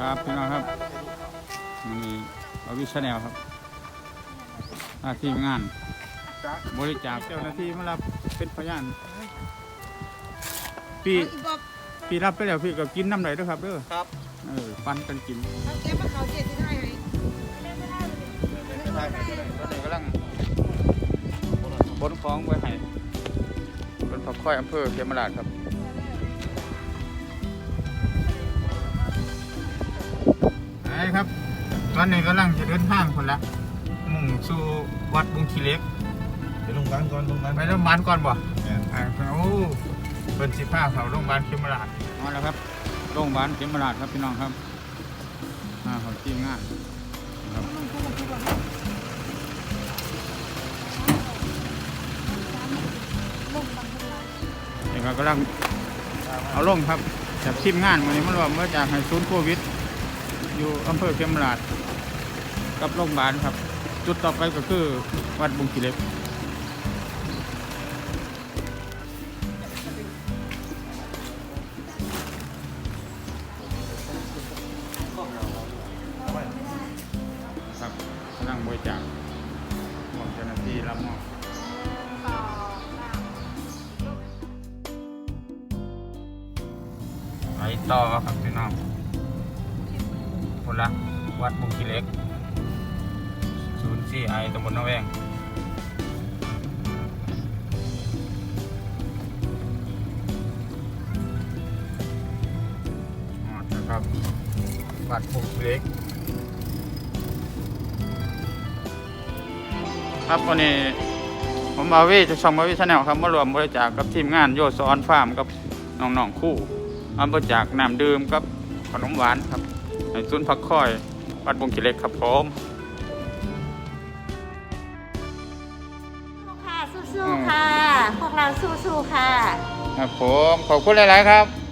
ครับพี่น้องครับมันมีอวิชแนลครับ หน้าที่งาน บริจาคเจ้าหน้าที่มารับเป็นพยานพี่เอาอีบอกพี่รับไปแล้วพี่ก็กินน้ำไหลด้วยครับเด้อครับเออปันกันกินเอาแก้มาเขาเจ็ดที่ได้ไหมตอนนี้กำลังบนของไว้ให้รถพักค่อยอำเภอเขมราชครับ ตอนนี้กำลังจะเดินทางคนละมุ่งสู่วัดบุงคีเล็ก ไปโรงพยาบาลก่อนโรงพยาบาลไปโรงพยาบาลก่อนบ่แม่นอ่าโอ้เป็นสิผ้าเขาโรงพยาบาลเขมราชมาแล้วครับโรงพยาบาลเขมราชครับพี่น้องครับอ่าของทีมงานครับนี่ครับกำลังเอาลงครับจากทีมงานวันนี้มันรวมมาจากให้ศูนย์โควิดอยู่อำเภอเขมราช กับโรงพยาบาลครับ จุดต่อไปก็คือวัดบุงกิเล็กครับกำลังบริจาคมอบเจ้าหน้าที่รับมอบไปต่อครับพี่น้องคนละวัดบุงกิเล็กศูนย์ ซีไอตำบลนาแวงอ๋อนะครับวัดบุงกิเล็ก ครับวันนี้ผมบาวีจะช่องบาวีชาแนลครับมารวมบริจาคกับทีมงานโยสอนฟาร์มกับน้องๆคู่มาบริจาคน้ำดื่มกับขนมหวานครับในศูนย์พักคอยวัดบงกิเล็กครับผม สู้ๆค่ะ พวกเราสู้ๆค่ะ ครับผม ขอบคุณหลาย ๆ ครับ